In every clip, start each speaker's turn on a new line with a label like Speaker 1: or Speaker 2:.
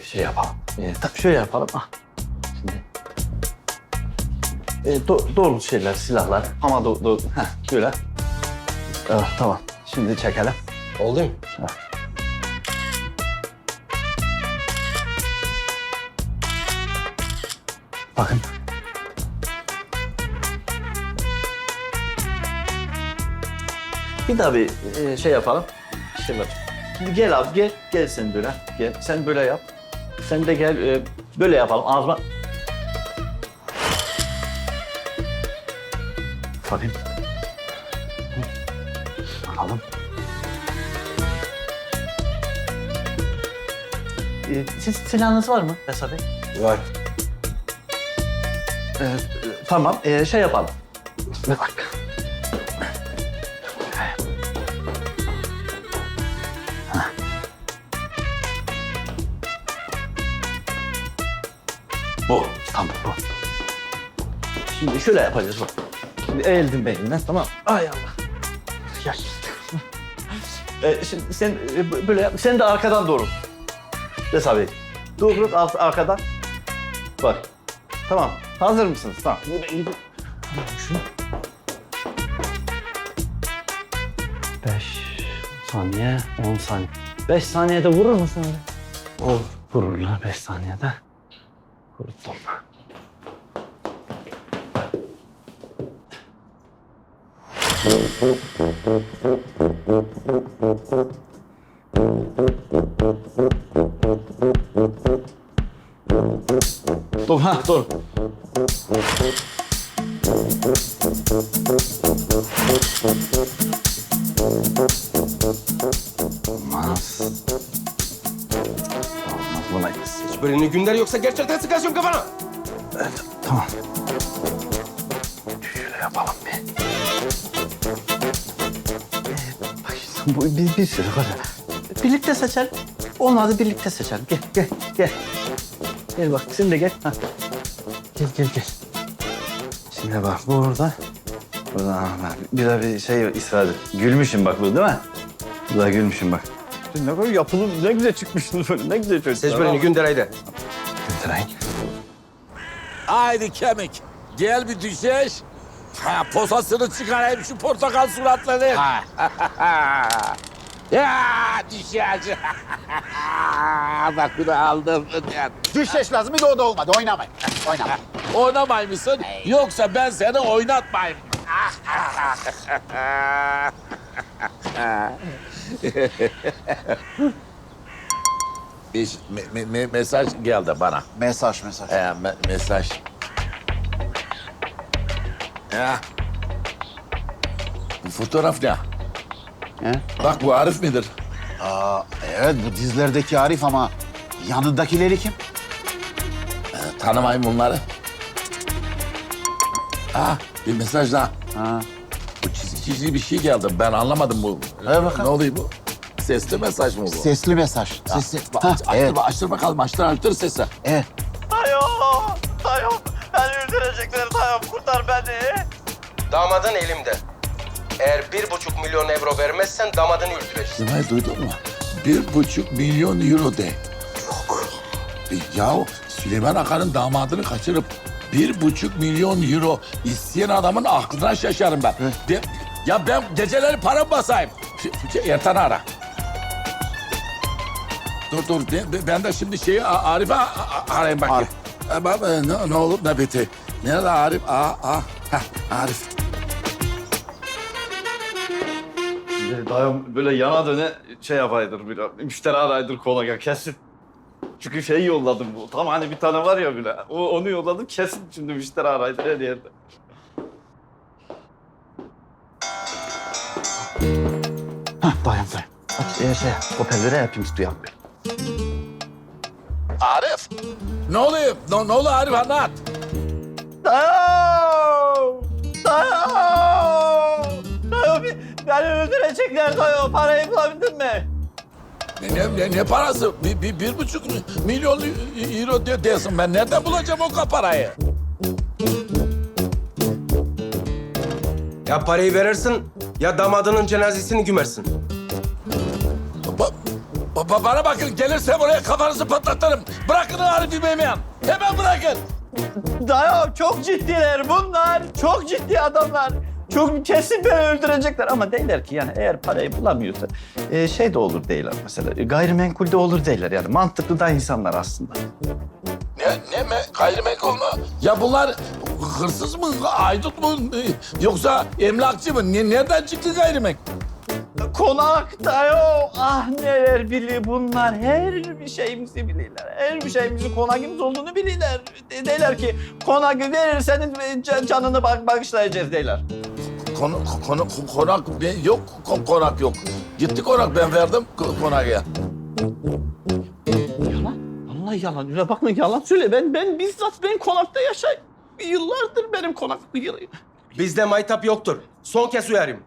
Speaker 1: e, şey yapalım. E, ta- şöyle yapalım. Ah. Şimdi. E, do- doğru şeyler, silahlar. Ama do- do- Heh, böyle. Evet, tamam. Şimdi çekelim.
Speaker 2: Oldu mu?
Speaker 1: Bakın. Bir daha bir e, şey yapalım. Var. Şimdi gel abi gel. Gel sen böyle. Gel. Sen böyle yap. Sen de gel e, böyle yapalım. Ağzıma. Bakayım. Bakalım. E, siz silahınız var mı Esat Bey?
Speaker 2: Var.
Speaker 1: Ee, tamam, ee, şey yapalım. Bir dakika. Bu, tamam bu. Şimdi şöyle yapacağız bak. Şimdi eğildim belinden, tamam. Ay Allah. Yaş. ee, şimdi sen e, böyle yap, sen de arkadan doğru. Abi. Dur, ar- arkadan. Bak. Tamam. Hazır mısınız? Tamam. Şunu. Beş saniye, on saniye. Beş saniyede vurur musun öyle? Olur. Vururlar beş saniyede. Vurdum. Dur, ha, dur.
Speaker 2: Böyle günler yoksa gerçekten sıkacağım kafana.
Speaker 1: Evet, tamam. Şöyle yapalım bir. Ee, bak şimdi bu bir, bir sürü var. Birlikte seçelim. Olmadı birlikte seçelim. Gel, gel, gel. Gel bak, sen de gel. Ha. Gel, gel, gel. Şimdi bak burada. Burada bak, bir de bir şey ısrar. Gülmüşüm bak bu değil mi? Bu da gülmüşüm bak. Ne kadar yapılı, ne güzel çıkmışsınız böyle, ne güzel çocuklar.
Speaker 2: Siz böyle günler haydi.
Speaker 3: Kemik. Gel bir düşeş. Ha, posasını çıkarayım şu portakal suratları. ya düşeş. Bak bunu aldım.
Speaker 4: Düşeş lazım bir de o da olmadı. Oynamayın. Oynamayın.
Speaker 3: Oynamay mısın? Yoksa ben seni oynatmayayım. bir me- me- me- mesaj geldi bana.
Speaker 4: Mesaj mesaj.
Speaker 3: He, me- mesaj. Ya. Bu fotoğraf ne?
Speaker 4: He?
Speaker 3: Bak bu Arif midir?
Speaker 4: Aa, evet bu dizlerdeki Arif ama yanındakileri kim?
Speaker 3: Ee, tanımayın bunları. Ha, bir mesaj daha.
Speaker 4: Ha.
Speaker 3: Çizgi bir şey geldi. Ben anlamadım bu.
Speaker 4: Bakalım.
Speaker 3: Ne oluyor bu? Sesli mesaj mı bu?
Speaker 4: Sesli mesaj. Sesli. Ha,
Speaker 3: açtır,
Speaker 4: evet.
Speaker 3: açtır bakalım. Açtır, açtır sesi.
Speaker 4: Evet.
Speaker 1: Tayo, Tayo. Beni öldürecekler Tayo. Kurtar beni.
Speaker 2: Damadın elimde. Eğer bir buçuk milyon euro vermezsen damadını öldüreceğiz.
Speaker 3: Sımay duydun mu? Bir buçuk milyon euro de. Yok. Ya Süleyman Akar'ın damadını kaçırıp bir buçuk milyon euro isteyen adamın aklına şaşarım ben. De- ya ben geceleri para basayım. Ertan'ı ara. Dur dur ben, ben de şimdi şeyi A- Arif'e a- a- arayayım bakayım. E, baba, ne, ne olur ne biti. Nerede Arif? Aa, aa. Heh, Arif.
Speaker 1: Dayım böyle yana döne şey yapaydır bir müşteri araydır kola kesin. Çünkü şey yolladım bu. Tam hani bir tane var ya bile. O, onu yolladım kesin şimdi müşteri araydır her yerde. Hah dayım dayım. Aç e, şey hoparlöre yapayım duyalım bir.
Speaker 3: Arif. Ne oluyor? Ne, ne oluyor Arif anlat.
Speaker 1: Dayım! Dayım bir- beni öldürecekler dayım. Parayı bulabildin mi?
Speaker 3: Ne, ne, ne, ne parası? Bir, bir, bir buçuk milyon euro de, diyorsun. Ben nereden bulacağım o kadar parayı?
Speaker 2: Ya parayı verirsin ya damadının cenazesini gümersin.
Speaker 3: Ba- Ba- bana bakın gelirsem oraya kafanızı patlatırım. Bırakın o Arif'i Beymeyen. Hemen bırakın.
Speaker 1: Dayı çok ciddiler bunlar. Çok ciddi adamlar. Çok kesin beni öldürecekler ama değiller ki yani eğer parayı bulamıyorsa e, şey de olur değiller mesela e, gayrimenkul de olur değiller yani mantıklı da insanlar aslında.
Speaker 3: Ne, ne me, gayrimenkul mu? Ya bunlar hırsız mı, aydut mu yoksa emlakçı mı? Ne, nereden çıktı gayrimenkul?
Speaker 1: Konak dayı ah neler biliyor bunlar her bir şeyimizi bilirler. Her bir şeyimizin konağımız olduğunu bilirler. De- Deyler ki konak verirseniz e, ca- canını bak bağışlayacağız deyler.
Speaker 3: Konu, konu, konak be- yok, ko- konak yok. Gitti konak ben verdim ko- konağa.
Speaker 1: Yalan. Vallahi yalan. Öyle bakma yalan söyle. Ben ben bizzat ben konakta yaşayım. Yıllardır benim konak. Yıl-
Speaker 2: Bizde maytap yoktur. Son kez uyarayım.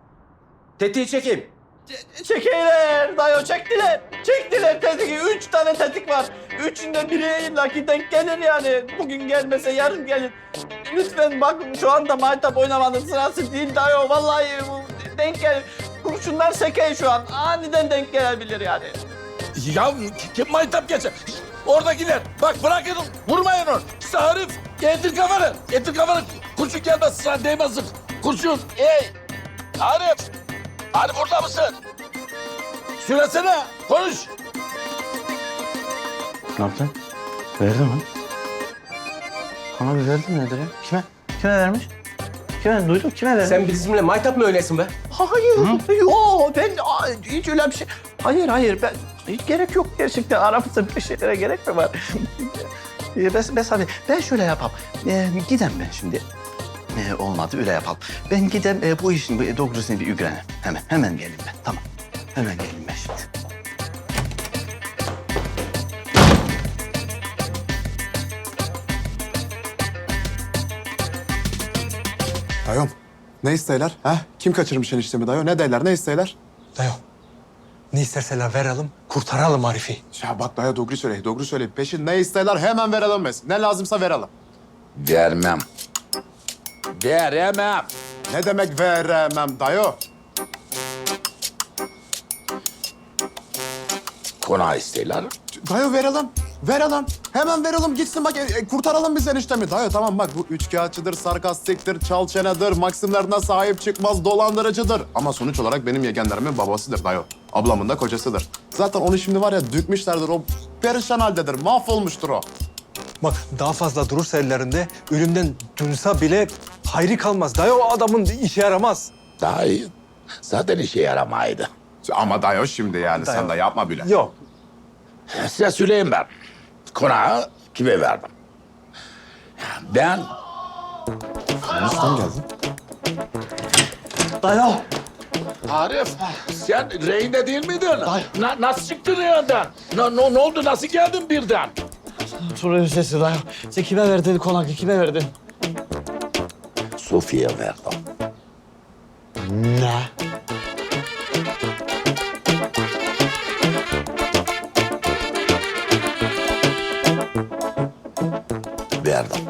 Speaker 2: Tetiği çekeyim.
Speaker 1: Ç- Çekeyler dayı çektiler. Çektiler tetiği. Üç tane tetik var. Üçünde biri illaki denk gelir yani. Bugün gelmese yarın gelir. Lütfen bakın şu anda maytap oynamanın sırası değil dayı. Vallahi bu denk gelir. Kurşunlar sekey şu an. Aniden denk gelebilir yani.
Speaker 3: Ya kim maytap geçer? Oradakiler. Bak bırakın vurmayın onu. İşte Arif getir kafanı. Getir kafanı. Kurşun gelmez sıra değmezsin. Kurşun. Ey Arif. Arif orada mısın? Söylesene. Konuş.
Speaker 1: Ne yaptın? Verdin mi? Bana bir verdin nedir ya? Kime? Kime vermiş? Kime? Duydum kime vermiş?
Speaker 2: Sen bizimle maytap mı öylesin be?
Speaker 1: Hayır. Yok ben hiç öyle bir şey. Hayır hayır ben hiç gerek yok gerçekten aramızda bir şeylere gerek mi var? Ee, Bes, Bes abi ben şöyle yapalım. Ee, gidem ben şimdi. Ee, olmadı öyle yapalım. Ben gidem e, bu işin bu doğrusunu bir ügrenim. Hemen hemen geleyim ben. Tamam. Hemen geleyim ben şimdi.
Speaker 5: Dayom, ne isteyler? Ha? Kim kaçırmış eniştemi dayo? Ne derler, ne isteyler?
Speaker 6: Dayo. Ne isterseler verelim, kurtaralım Arif'i.
Speaker 5: Ya bak dayo doğru söyle, doğru söyle. Peşin ne isteyler hemen verelim biz. Ne lazımsa verelim.
Speaker 3: Vermem. Veremem.
Speaker 5: Ne demek veremem dayo?
Speaker 3: Konağı isterler.
Speaker 5: Dayo verelim, verelim. Hemen verelim gitsin bak e, e, kurtaralım biz eniştemi. Dayo tamam bak bu üçkağıtçıdır, sarkastiktir, çalçenedir, maksimlerine sahip çıkmaz, dolandırıcıdır. Ama sonuç olarak benim yegenlerimin babasıdır dayo. Ablamın da kocasıdır. Zaten onu şimdi var ya dökmüşlerdir o perişan haldedir, mahvolmuştur o.
Speaker 6: Bak daha fazla durursa ellerinde ölümden dönse bile hayri kalmaz. Dayo o adamın işe yaramaz.
Speaker 3: Daha iyi. Zaten işe yaramaydı.
Speaker 5: Ama dayo şimdi yani sen de yapma bile.
Speaker 6: Yok.
Speaker 3: Size söyleyeyim ben. Konağı kime verdim? Ben
Speaker 5: Eniştem geldi.
Speaker 1: Dayo.
Speaker 3: Arif, sen reyinde değil miydin? Na- nasıl çıktın reyinden? Na- ne, ne oldu, nasıl geldin birden?
Speaker 1: Soruyor sesi dayo. Sen kime verdin konak kime verdin?
Speaker 3: Sofya'ya verdim.
Speaker 1: Ne? Verdim.